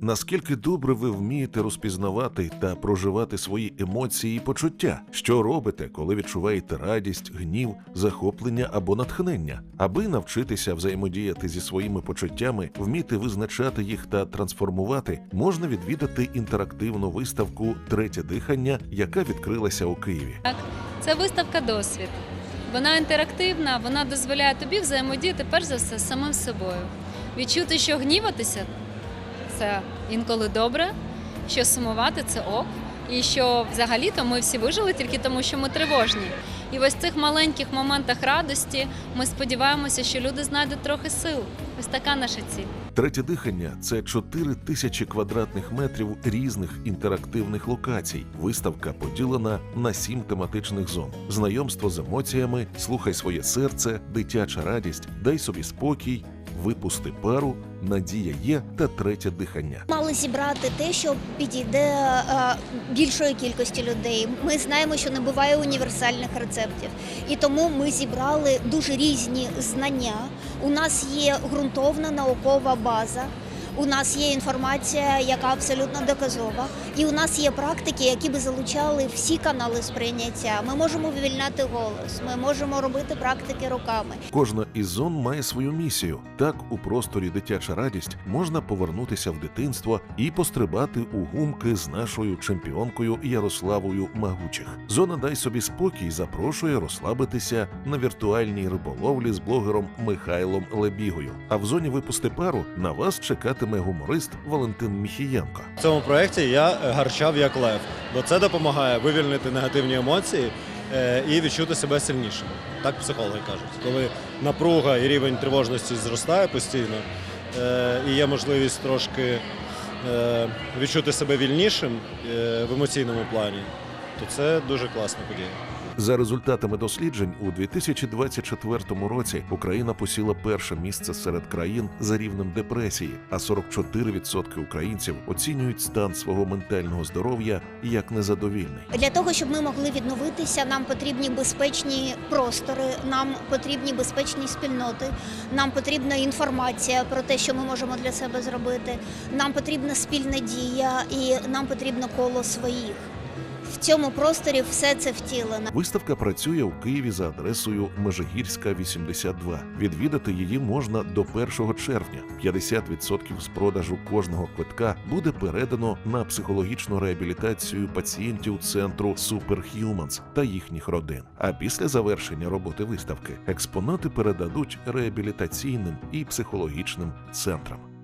Наскільки добре ви вмієте розпізнавати та проживати свої емоції і почуття, що робите, коли відчуваєте радість, гнів, захоплення або натхнення, аби навчитися взаємодіяти зі своїми почуттями, вміти визначати їх та трансформувати, можна відвідати інтерактивну виставку Третє дихання, яка відкрилася у Києві. Так, це виставка досвід. Вона інтерактивна, вона дозволяє тобі взаємодіяти перш за все з самим собою. Відчути, що гніватися це інколи добре, що сумувати це ок, і що взагалі-то ми всі вижили тільки тому, що ми тривожні. І ось в цих маленьких моментах радості ми сподіваємося, що люди знайдуть трохи сил. Ось така наша ціль. Третє дихання це 4 тисячі квадратних метрів різних інтерактивних локацій. Виставка поділена на сім тематичних зон: знайомство з емоціями, слухай своє серце, дитяча радість, дай собі спокій, випусти пару, надія є та третє дихання. Мали зібрати те, що підійде е, більшої кількості людей. Ми знаємо, що не буває універсальних рецептів, і тому ми зібрали дуже різні знання. У нас є ґрунтовна наукова база. У нас є інформація, яка абсолютно доказова, і у нас є практики, які би залучали всі канали сприйняття. Ми можемо вивільняти голос, ми можемо робити практики руками. Кожна із зон має свою місію. Так, у просторі дитяча радість можна повернутися в дитинство і пострибати у гумки з нашою чемпіонкою Ярославою Магучих. Зона Дай собі спокій запрошує розслабитися на віртуальній риболовлі з блогером Михайлом Лебігою. А в зоні випусти пару на вас чекатиме гуморист Валентин Міхієнко. В цьому проєкті я е, гарчав як лев, бо це допомагає вивільнити негативні емоції е, і відчути себе сильнішим. Так психологи кажуть. Коли напруга і рівень тривожності зростає постійно, е, і є можливість трошки відчути себе вільнішим в емоційному плані, то це дуже класна подія. За результатами досліджень у 2024 році Україна посіла перше місце серед країн за рівнем депресії, а 44% українців оцінюють стан свого ментального здоров'я як незадовільний. Для того, щоб ми могли відновитися, нам потрібні безпечні простори, нам потрібні безпечні спільноти, нам потрібна інформація про те, що ми можемо для себе зробити. Нам потрібна спільна дія і нам потрібно коло своїх. В цьому просторі все це втілено. Виставка працює у Києві за адресою Межигірська 82. Відвідати її можна до 1 червня. 50% з продажу кожного квитка буде передано на психологічну реабілітацію пацієнтів центру Superhumans та їхніх родин. А після завершення роботи виставки експонати передадуть реабілітаційним і психологічним центрам.